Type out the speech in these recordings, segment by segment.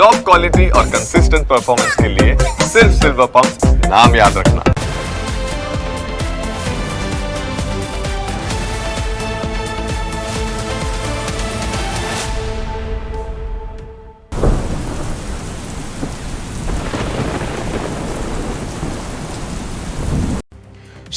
Top quality और consistent performance के लिए सिर्फ सिल्वर पंप नाम याद रखना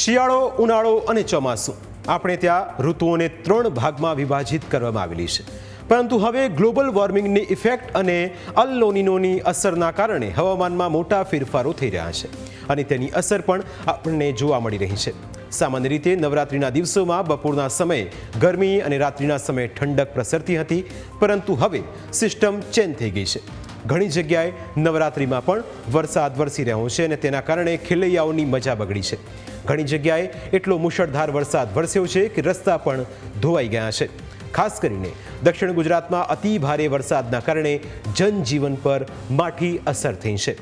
શિયાળો ઉનાળો અને ચોમાસું આપણે ત્યાં ઋતુઓને ત્રણ ભાગમાં વિભાજિત કરવામાં આવેલી છે પરંતુ હવે ગ્લોબલ વોર્મિંગની ઇફેક્ટ અને અલ લોનિનોની અસરના કારણે હવામાનમાં મોટા ફેરફારો થઈ રહ્યા છે. અને તેની અસર પણ આપણને જોવા મળી રહી છે. સામાન્ય રીતે નવરાત્રિના દિવસોમાં બપોરના સમયે ગરમી અને રાત્રિના સમયે ઠંડક પ્રસરતી હતી, પરંતુ હવે સિસ્ટમ ચેન્જ થઈ ગઈ છે. ઘણી જગ્યાએ નવરાત્રિમાં પણ વરસાદ વરસી રહ્યો છે અને તેના કારણે ખેલૈયાઓની મજા બગડી છે. ઘણી જગ્યાએ એટલો મુશળધાર વરસાદ વરસ્યો છે કે રસ્તા પણ ધોવાઈ ગયા છે. ખાસ કરીને દક્ષિણ ગુજરાતમાં અતિ ભારે વરસાદના કારણે જનજીવન પર માઠી અસર થઈ છે.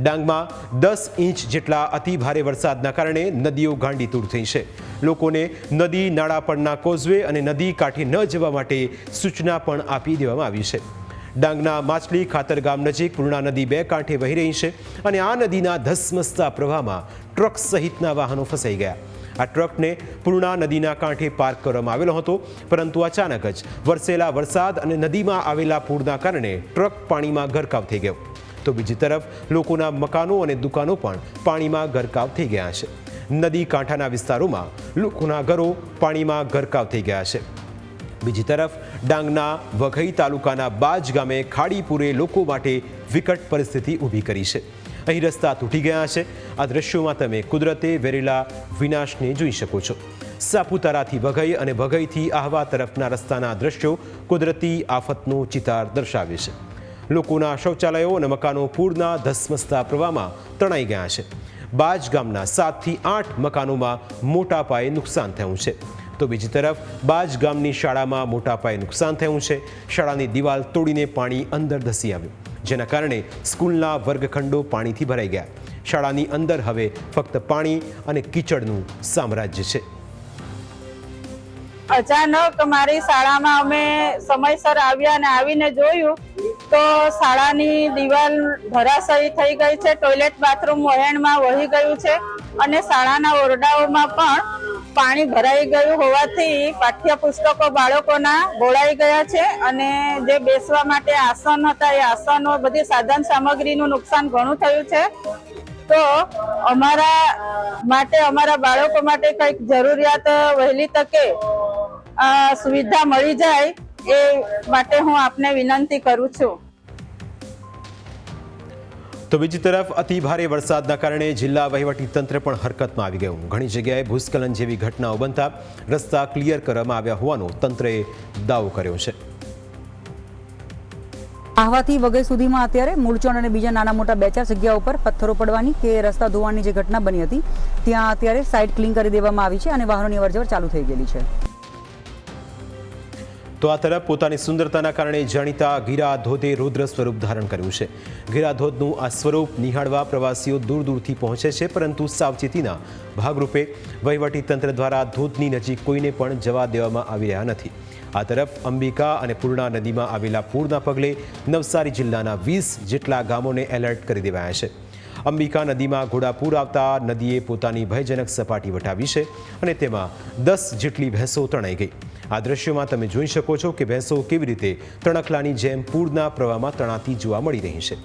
ડાંગમાં દસ ઇંચ જેટલા અતિ ભારે વરસાદના કારણે નદીઓ ગાંડીતૂર થઈ છે. લોકોને નદી નાળા પરના કોઝવે અને નદી કાંઠે ન જવા માટે સૂચના પણ આપી દેવામાં આવી છે. ડાંગના માછલી ખાતર ગામ નજીક પૂર્ણા નદી બે કાંઠે વહી રહી છે અને આ નદીના ધસમસતા પ્રવાહમાં ટ્રક સહિતના વાહનો ફસાઈ ગયા. આ ટ્રકને પૂર્ણા નદીના કાંઠે પાર્ક કરવામાં આવેલો હતો. પરંતુ અચાનક જ વરસેલા વરસાદ અને નદીમાં આવેલા પૂરના કારણે ટ્રક પાણીમાં ગરકાવ થઈ ગયો. તો બીજી તરફ, લોકોના મકાનો અને દુકાનો પણ પાણીમાં ગરકાવ થઈ ગયા છે. નદી કાંઠાના વિસ્તારોમાં લોકોના ઘરો પાણીમાં ગરકાવ થઈ ગયા છે. બીજી તરફ, ડાંગના વઘઈ તાલુકાના બાજ ગામે ખાડીપુરે લોકો માટે વિકટ પરિસ્થિતિ ઊભી કરી છે. અહીં રસ્તા તૂટી ગયા છે. આ દ્રશ્યોમાં તમે કુદરતે વેરેલા વિનાશને જોઈ શકો છો. સાપુતારાથી વઘઈ અને વઘઈથી આહવા તરફના રસ્તાના દ્રશ્યો કુદરતી આફતનો ચિતાર દર્શાવે છે. લોકોના શૌચાલયો અને મકાનો પૂરના ધસમસતા પ્રવાહમાં તણાઈ ગયા છે. બાજ ગામના સાતથી આઠ મકાનોમાં મોટા પાયે નુકસાન થયું છે. તો બીજી તરફ, બાજ ગામની શાળામાં મોટા પાયે નુકસાન થયું છે. શાળાની દિવાલ તોડીને પાણી અંદર ધસી આવ્યું. જેના કારણે સ્કૂલના વર્ગખંડો પાણીથી ભરાઈ ગયા. શાળાની અંદર હવે ફક્ત પાણી અને કીચડનું સામ્રાજ્ય છે. અચાનક મારી શાળામાં અમે સમયસર આવ્યા અને આવીને જોયું તો શાળાની દિવાલ ધરાશયી થઈ ગઈ છે. ટોયલેટ બાથરૂમ વહેણમાં વહી ગયું છે અને શાળાના ઓરડાઓમાં પણ પાણી ભરાઈ ગયું હોવાથી પાઠ્યપુસ્તકો બાળકોના બોળાઈ ગયા છે અને જે બેસવા માટે આસન હતા એ આસનો બધી સાધન સામગ્રીનું નુકસાન ઘણું થયું છે. તો અમારા માટે, અમારા બાળકો માટે કંઈક જરૂરિયાત વહેલી તકે સુવિધા મળી જાય એ માટે હું આપને વિનંતી કરું છું. તો બીજી તરફ અતિ ભારે વરસાદના કારણે જિલ્લા વહીવટી તંત્ર પણ હરકતમાં આવી ગયું. ઘણી જગ્યાએ ભૂસ્ખલન જેવી ઘટનાઓ બનતા રસ્તા ક્લિયર કરવામાં આવ્યા હોવાનો તંત્રએ દાવો કર્યો છે. આહવાથી વગેરે સુધીમાં અત્યારે મૂળચણ અને બીજા નાના મોટા બે ચાર જગ્યાઓ ઉપર પથ્થરો પડવાની કે રસ્તા ધોવાની જે ઘટના બની હતી, ત્યાં અત્યારે સાઇડ ક્લીન કરી દેવામાં આવી છે અને વાહનોની અવરજવર ચાલુ થઈ ગયેલી છે. તો આ તરફ પોતાની સુંદરતાના કારણે જાણીતા ગીરા ધોધે રુદ્ર સ્વરૂપ ધારણ કર્યું છે. ગીરા ધોધનું આ સ્વરૂપ નિહાળવા પ્રવાસીઓ દૂર દૂરથી પહોંચે છે, પરંતુ સાવચેતીના ભાગરૂપે તંત્ર દ્વારા ધોધની નજીક કોઈને પણ જવા દેવામાં આવી રહ્યા નથી. આ તરફ અંબિકા અને પૂર્ણા નદીમાં આવેલા પૂરના પગલે નવસારી જિલ્લાના વીસ જેટલા ગામોને એલર્ટ કરી દેવાયા છે. અંબિકા નદીમાં ઘોડાપૂર આવતા નદીએ પોતાની ભયજનક સપાટી વટાવી છે અને તેમાં દસ જેટલી ભેંસો તણાઈ ગઈ. આ દ્રશ્યોમાં તમે જોઈ શકો છો કે ભેંસો કેવી રીતે તણખલાની જેમ પૂરના પ્રવાહમાં તણાતી જોવા મળી રહી છે.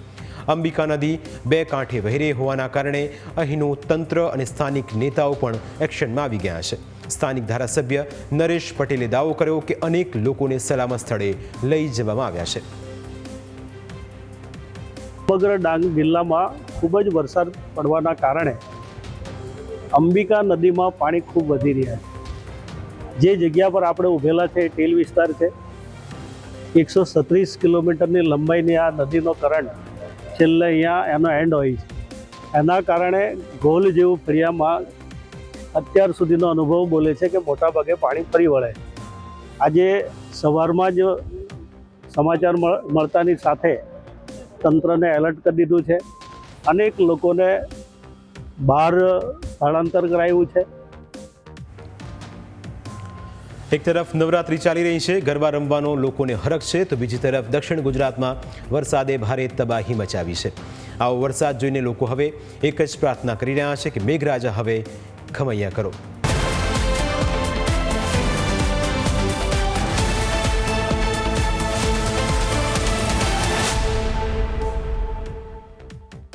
અંબિકા નદી બે કાંઠે વહેરે હોવાના કારણે અહીંનું તંત્ર અને સ્થાનિક નેતાઓ પણ એક્શનમાં આવી ગયા છે. સ્થાનિક ધારાસભ્ય નરેશ પટેલે દાવો કર્યો કે અનેક લોકોને સલામત સ્થળે લઈ જવામાં આવ્યા છે. સમગ્ર ડાંગ જિલ્લામાં ખૂબ જ વરસાદ પડવાના કારણે અંબિકા નદીમાં પાણી ખૂબ વધી રહ્યા છે. જે જગ્યા પર આપણે ઊભેલા છે એ ટેલ વિસ્તાર છે. એકસો સત્રીસ કિલોમીટરની લંબાઈની આ નદીનો કરંટ છેલ્લે અહીંયા એનો એન્ડ હોય છે. એના કારણે ગોલ જેવું ફરિયામાં અત્યાર સુધીનો અનુભવ બોલે છે કે મોટાભાગે પાણી ફરી વળે આજે સવારમાં જ સમાચાર મળ- મળતાની સાથે તંત્રને એલર્ટ કરી દીધું છે. અનેક લોકોને બહાર સ્થળાંતર કરાયું છે. એક તરફ નવરાત્રી ચાલી રહી છે, ગરબા રમવાનો લોકોને હરખ છે, તો બીજી તરફ દક્ષિણ ગુજરાતમાં વરસાદે ભારે તબાહી મચાવી છે. આવો વરસાદ જોઈને લોકો હવે એક જ પ્રાર્થના કરી રહ્યા છે કે મેઘરાજા હવે ખમૈયા કરો.